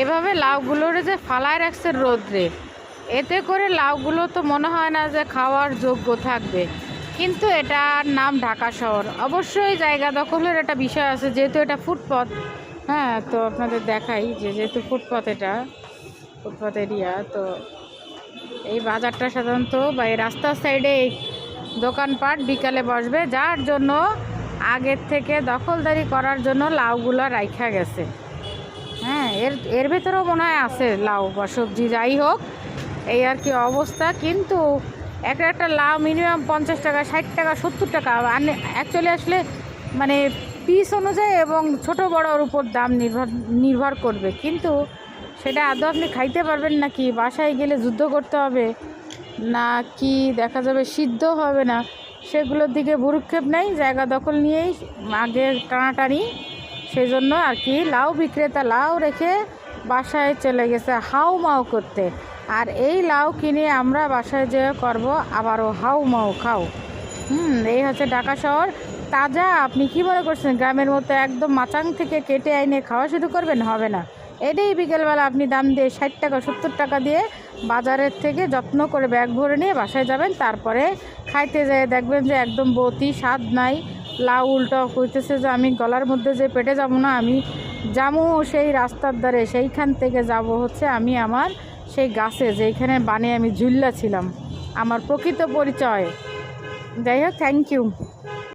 এভাবে লাউগুলোর যে ফালায় রাখছে রোদ্রে, এতে করে লাউগুলো তো মনে হয় না যে খাওয়ার যোগ্য থাকবে। কিন্তু এটার নাম ঢাকা শহর। অবশ্যই জায়গা দখলের একটা বিষয় আছে, যেহেতু এটা ফুটপথ। হ্যাঁ তো আপনাদের দেখাই যে যেহেতু ফুটপথ এটা, ফুটপথ এরিয়া, তো এই বাজারটা সাধারণত বা এই রাস্তার সাইডে এই দোকানপাট বিকালে বসবে, যার জন্য আগের থেকে দখলদারি করার জন্য লাউগুলো রাইখা গেছে। হ্যাঁ এর এর ভেতরেও মনে হয় আছে লাউ বা সবজি, যাই হোক, এই আর কি অবস্থা। কিন্তু একটা একটা লাউ মিনিমাম পঞ্চাশ টাকা, ষাট টাকা, সত্তর টাকা অ্যাকচুয়ালি আসলে মানে পিস অনুযায়ী এবং ছোট বড়োর উপর দাম নির্ভর নির্ভর করবে। কিন্তু সেটা আদৌ আপনি খাইতে পারবেন নাকি? বাসায় গেলে যুদ্ধ করতে হবে, না কি দেখা যাবে সিদ্ধ হবে না। সেগুলোর দিকে ভুরুক্ষেপ নেই, জায়গা দখল নিয়েই আগে টানাটানি। সেই জন্য আর কি, লাউ বিক্রেতা লাউ রেখে বাসায় চলে গেছে হাউ মাউ করতে। আর এই লাউ কিনে আমরা বাসায় যেয়ে করব, আবারও হাউ মাউ খাও। হুম, এই হচ্ছে ঢাকা শহর। তাজা, আপনি কি মনে করছেন, গ্রামের মতো একদম মাচাং থেকে কেটে আইনে খাওয়া শুরু করবেন? হবে না। এটাই বিকেলবেলা আপনি দাম দিয়ে ষাট টাকা, সত্তর টাকা দিয়ে বাজারের থেকে যত্ন করে ব্যাগ ভরে নিয়ে বাসায় যাবেন। তারপরে খাইতে যেয়ে দেখবেন যে একদম বতি, স্বাদ নাই। লাউ উল্টো কইতেছে যে আমি গলার মধ্যে যে পেটে যাব না, আমি যাব সেই রাস্তার ধারে, সেইখান থেকে যাব হচ্ছে আমি আমার সেই গাছে যেইখানে বানিয়ে আমি ঝুল্লা ছিলাম। আমার প্রকৃত পরিচয়। যাই হোক থ্যাংক ইউ